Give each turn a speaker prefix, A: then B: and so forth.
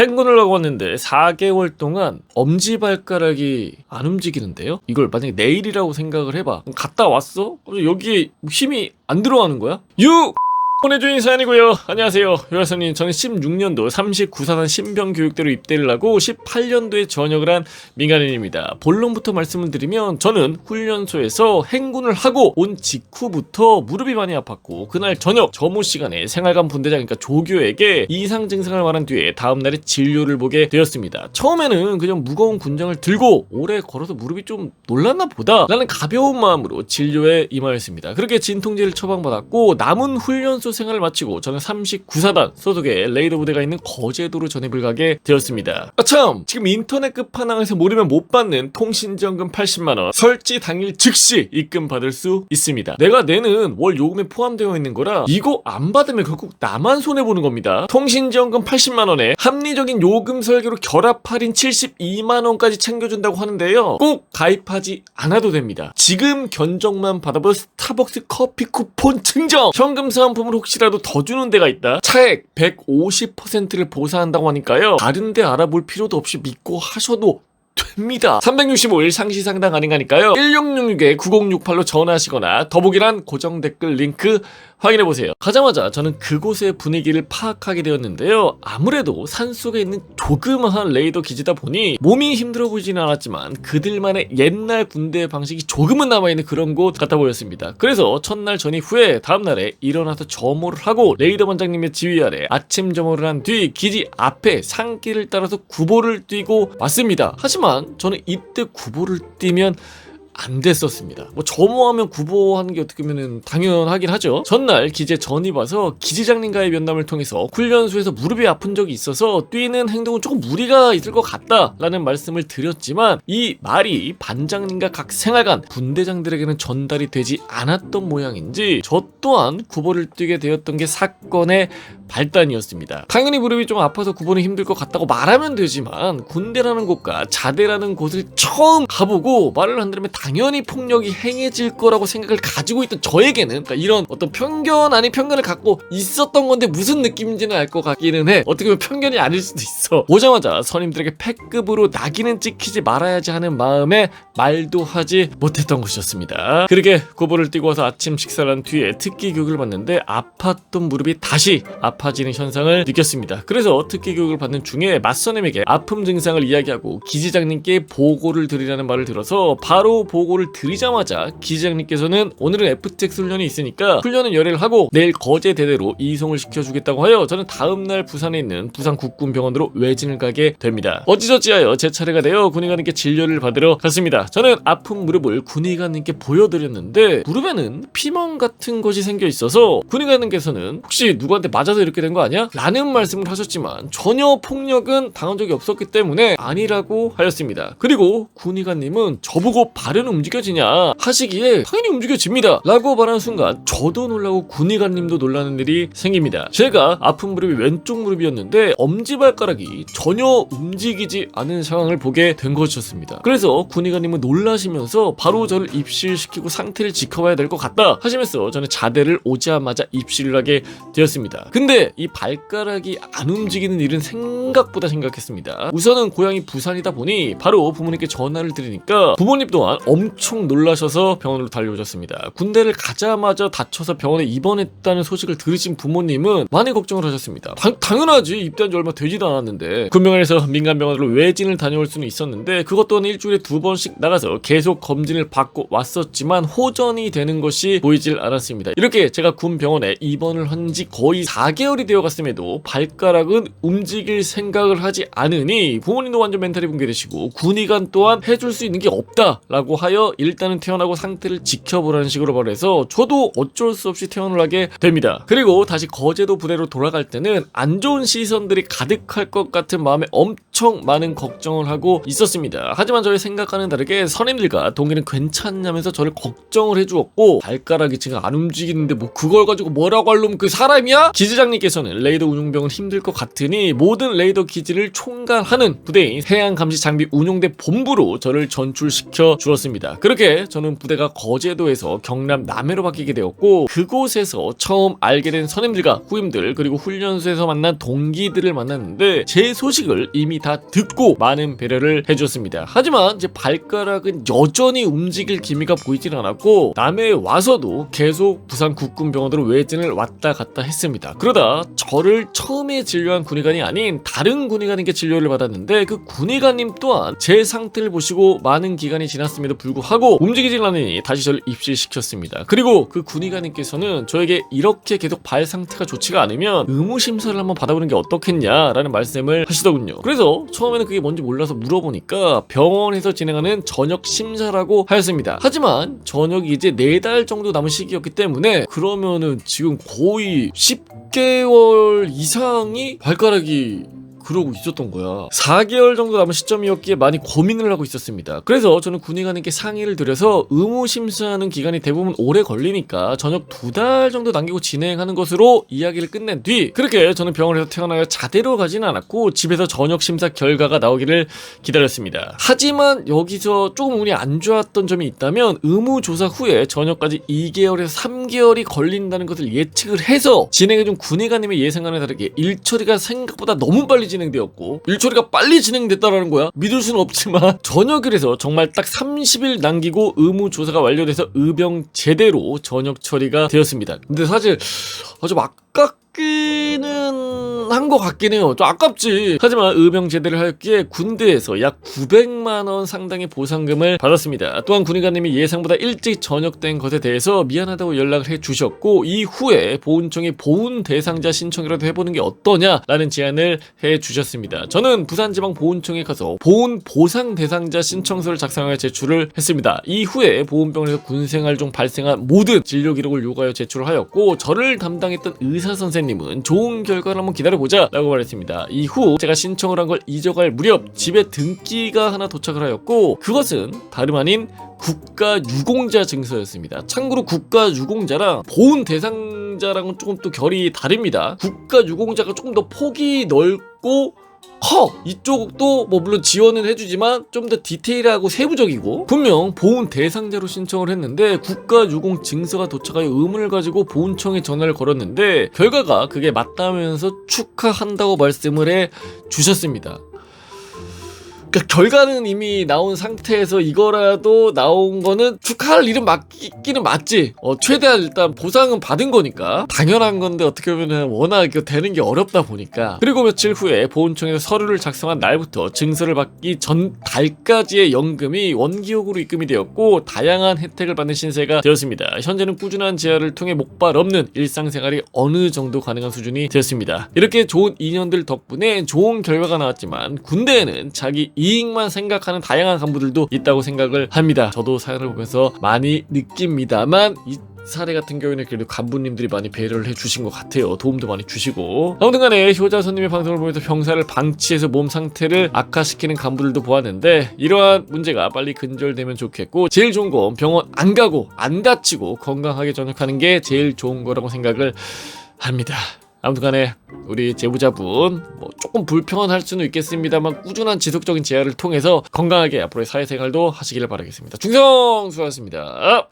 A: 행군을 하고 왔는데 4개월 동안 엄지발가락이 안 움직이는데요? 이걸 만약에 내일이라고 생각을 해봐. 갔다 왔어? 여기에 힘이 안 들어가는 거야? 6! 보내주신 사연이고요. 안녕하세요. 요하선님, 저는 16년도 39사단 신병교육대로 입대를 하고 18년도에 전역을 한 민간인입니다. 본론부터 말씀을 드리면 저는 훈련소에서 행군을 하고 온 직후부터 무릎이 많이 아팠고 그날 저녁 점호 시간에 생활관 분대장이니까 조교에게 이상 증상을 말한 뒤에 다음날에 진료를 보게 되었습니다. 처음에는 그냥 무거운 군장을 들고 오래 걸어서 무릎이 좀 놀랐나 보다 라는 가벼운 마음으로 진료에 임하였습니다. 그렇게 진통제를 처방받았고 남은 훈련소 생활을 마치고 저는 39사단 소속의 레이더 부대가 있는 거제도로 전입을 가게 되었습니다. 아참 지금 인터넷 끝판왕에서 모르면 못 받는 통신지원금 80만원 설치 당일 즉시 입금 받을 수 있습니다. 내가 내는 월 요금에 포함되어 있는 거라 이거 안 받으면 결국 나만 손해보는 겁니다. 통신지원금 80만원에 합리적인 요금 설계로 결합 할인 72만원까지 챙겨준다고 하는데요. 꼭 가입하지 않아도 됩니다. 지금 견적만 받아볼 스타벅스 커피 쿠폰 증정! 현금 사은품을 혹시라도 더 주는 데가 있다. 차액 150%를 보상한다고 하니까요. 다른 데 알아볼 필요도 없이 믿고 하셔도 됩니다. 365일 상시 상당 가능하니까요. 1666에 9068로 전화하시거나 더보기란 고정 댓글 링크 확인해 보세요. 가자마자 저는 그곳의 분위기를 파악하게 되었는데요. 아무래도 산속에 있는 조그마한 레이더 기지다 보니 몸이 힘들어 보이지는 않았지만 그들만의 옛날 군대 방식이 조금은 남아있는 그런 곳 같아 보였습니다. 그래서 첫날 전입 후에 다음날에 일어나서 점호를 하고 레이더 반장님의 지휘 아래 아침 점호를 한 뒤 기지 앞에 산길을 따라서 구보를 뛰고 왔습니다. 하지만 저는 이때 구보를 뛰면 안 됐었습니다. 뭐 점호하면 구보하는 게 어떻게 보면 당연하긴 하죠. 전날 기재 전입 와서 기지장님과의 면담을 통해서 훈련소에서 무릎이 아픈 적이 있어서 뛰는 행동은 조금 무리가 있을 것 같다라는 말씀을 드렸지만 이 말이 반장님과 각 생활관 분대장들에게는 전달이 되지 않았던 모양인지 저 또한 구보를 뛰게 되었던 게 사건의 발단이었습니다. 당연히 무릎이 좀 아파서 구보는 힘들 것 같다고 말하면 되지만 군대라는 곳과 자대라는 곳을 처음 가보고 말을 안 들으면 당 연히 폭력이 행해질 거라고 생각을 가지고 있던 저에게는 그러니까 이런 어떤 편견 아닌 편견을 갖고 있었던 건데 무슨 느낌인지는 알 것 같기는 해. 어떻게 보면 편견이 아닐 수도 있어. 오자마자 선임들에게 패급으로 낙인은 찍히지 말아야지 하는 마음에 말도 하지 못했던 것이었습니다. 그렇게 고보를 뛰고 와서 아침 식사를 한 뒤에 특기 교육을 받는데 아팠던 무릎이 다시 아파지는 현상을 느꼈습니다. 그래서 특기 교육을 받는 중에 맞선임에게 아픔 증상을 이야기하고 기지장님께 보고를 드리라는 말을 들어서 바로 보 고를 드리자마자 기지장님께서는 오늘은 FTX 훈련이 있으니까 훈련은 열애를 하고 내일 거제 대대로 이송을 시켜주겠다고 하여 저는 다음날 부산에 있는 부산 국군병원으로 외진을 가게 됩니다. 어찌저찌하여 제 차례가 되어 군의관님께 진료를 받으러 갔습니다. 저는 아픈 무릎을 군의관님께 보여드렸는데 무릎에는 피멍 같은 것이 생겨 있어서 군의관님께서는 혹시 누구한테 맞아서 이렇게 된 거 아니야? 라는 말씀을 하셨지만 전혀 폭력은 당한 적이 없었기 때문에 아니라고 하였습니다. 그리고 군의관님은 저보고 발은 움직여지냐 하시기에 당연히 움직여집니다. 라고 말하는 순간 저도 놀라고 군의관님도 놀라는 일이 생깁니다. 제가 아픈 무릎이 왼쪽 무릎이었는데 엄지발가락이 전혀 움직이지 않은 상황을 보게 된 것이었습니다. 그래서 군의관님은 놀라시면서 바로 저를 입실시키고 상태를 지켜봐야 될 것 같다 하시면서 저는 자대를 오자마자 입실을 하게 되었습니다. 근데 이 발가락이 안 움직이는 일은 생각보다 심각했습니다. 우선은 고향이 부산이다 보니 바로 부모님께 전화를 드리니까 부모님 또한 엄청 놀라셔서 병원으로 달려오셨습니다. 군대를 가자마자 다쳐서 병원에 입원했다는 소식을 들으신 부모님은 많이 걱정을 하셨습니다. 당, 당연하지 입대한 지 얼마 되지도 않았는데 군병원에서 민간 병원으로 외진을 다녀올 수는 있었는데 그것 또한 일주일에 두 번씩 나가서 계속 검진을 받고 왔었지만 호전이 되는 것이 보이질 않았습니다. 이렇게 제가 군병원에 입원을 한 지 거의 4개월이 되어 갔음에도 발가락은 움직일 생각을 하지 않으니 부모님도 완전 멘탈이 붕괴되시고 군의관 또한 해줄 수 있는 게 없다라고 하여 일단은 퇴원하고 상태를 지켜보라는 식으로 말해서 저도 어쩔 수 없이 퇴원을 하게 됩니다. 그리고 다시 거제도 부대로 돌아갈 때는 안 좋은 시선들이 가득할 것 같은 마음에 엄청 엄청 많은 걱정을 하고 있었습니다. 하지만 저의 생각과는 다르게 선임들과 동기는 괜찮냐면서 저를 걱정을 해주었고 발가락이 지금 안 움직이는데 뭐 그걸 가지고 뭐라고 할 놈 그 사람이야? 기지장님께서는 레이더 운용병은 힘들 것 같으니 모든 레이더 기지를 총괄하는 부대인 해양 감시 장비 운용대 본부로 저를 전출시켜 주었습니다. 그렇게 저는 부대가 거제도에서 경남 남해로 바뀌게 되었고 그곳에서 처음 알게 된 선임들과 후임들 그리고 훈련소에서 만난 동기들을 만났는데 제 소식을 이미 다 듣고 많은 배려를 해줬습니다. 하지만 이제 발가락은 여전히 움직일 기미가 보이질 않았고 남해에 와서도 계속 부산 국군병원으로 외진을 왔다 갔다 했습니다. 그러다 저를 처음에 진료한 군의관이 아닌 다른 군의관님께 진료를 받았는데 그 군의관님 또한 제 상태를 보시고 많은 기간이 지났음에도 불구하고 움직이질 않으니 다시 저를 입실시켰습니다. 그리고 그 군의관님께서는 저에게 이렇게 계속 발 상태가 좋지가 않으면 의무 심사를 한번 받아보는 게 어떻겠냐라는 말씀을 하시더군요. 그래서 처음에는 그게 뭔지 몰라서 물어보니까 병원에서 진행하는 저녁 심사라고 하였습니다. 하지만 저녁이 이제 네달 정도 남은 시기였기 때문에 그러면은 지금 거의 10개월 이상이 발가락이 그러고 있었던 거야. 4개월 정도 남은 시점이었기에 많이 고민을 하고 있었습니다. 그래서 저는 군의관님께 상의를 드려서 의무 심사하는 기간이 대부분 오래 걸리니까 저녁 두 달 정도 남기고 진행하는 것으로 이야기를 끝낸 뒤 그렇게 저는 병원에서 태어나여 자대로 가지는 않았고 집에서 저녁 심사 결과가 나오기를 기다렸습니다. 하지만 여기서 조금 운이 안 좋았던 점이 있다면 의무 조사 후에 저녁까지 2개월에서 3개월이 걸린다는 것을 예측을 해서 진행해준 군의관님의 예상과는 다르게 일처리가 생각보다 너무 빨리 진행되었고 일처리가 빨리 진행됐다라는 거야. 믿을 수는 없지만 저녁일에서 정말 딱 30일 남기고 의무 조사가 완료돼서 의병 제대로 저녁 처리가 되었습니다. 근데 사실 아주 아깝기는 한 것 같긴 해요. 좀 아깝지. 하지만 의병 제대를 하였기에 군대에서 약 900만 원 상당의 보상금을 받았습니다. 또한 군의관님이 예상보다 일찍 전역된 것에 대해서 미안하다고 연락을 해 주셨고 이후에 보훈청에 보훈 대상자 신청이라도 해보는 게 어떠냐라는 제안을 해 주셨습니다. 저는 부산지방 보훈청에 가서 보훈 보상 대상자 신청서를 작성하여 제출을 했습니다. 이후에 보훈병원에서 군생활 중 발생한 모든 진료 기록을 요구하여 제출을 하였고 저를 담당했던 의사 선생 님은 좋은 결과를 한번 기다려보자 라고 말했습니다 이후 제가 신청을 한 걸 잊어갈 무렵 집에 등기가 하나 도착을 하였고 그것은 다름 아닌 국가 유공자 증서였습니다. 참고로 국가 유공자랑 보훈 대상자랑은 조금 또 결이 다릅니다. 국가 유공자가 조금 더 폭이 넓고 커 이쪽도 뭐 물론 지원은 해주지만 좀 더 디테일하고 세부적이고 분명 보훈 대상자로 신청을 했는데 국가 유공 증서가 도착하여 의문을 가지고 보훈청에 전화를 걸었는데 결과가 그게 맞다면서 축하한다고 말씀을 해 주셨습니다. 그러니까 결과는 이미 나온 상태에서 이거라도 나온 거는 축하할 일은 맞기는 맞지. 어, 최대한 일단 보상은 받은 거니까 당연한 건데 어떻게 보면 워낙 되는 게 어렵다 보니까 그리고 며칠 후에 보훈청에서 서류를 작성한 날부터 증서를 받기 전 달까지의 연금이 원기옥으로 입금이 되었고 다양한 혜택을 받는 신세가 되었습니다. 현재는 꾸준한 재활을 통해 목발 없는 일상생활이 어느 정도 가능한 수준이 되었습니다. 이렇게 좋은 인연들 덕분에 좋은 결과가 나왔지만 군대에는 자기 이익만 생각하는 다양한 간부들도 있다고 생각을 합니다. 저도 사연을 보면서 많이 느낍니다만 이 사례 같은 경우에는 그래도 간부님들이 많이 배려를 해주신 것 같아요. 도움도 많이 주시고. 아무튼간에 효자선님의 방송을 보면서 병사를 방치해서 몸 상태를 악화시키는 간부들도 보았는데 이러한 문제가 빨리 근절되면 좋겠고 제일 좋은 건 병원 안 가고 안 다치고 건강하게 전역하는 게 제일 좋은 거라고 생각을 합니다. 아무튼간에 우리 제보자분 뭐 조금 불편할 수는 있겠습니다만 꾸준한 지속적인 재활을 통해서 건강하게 앞으로의 사회생활도 하시기를 바라겠습니다. 충성 수고하셨습니다.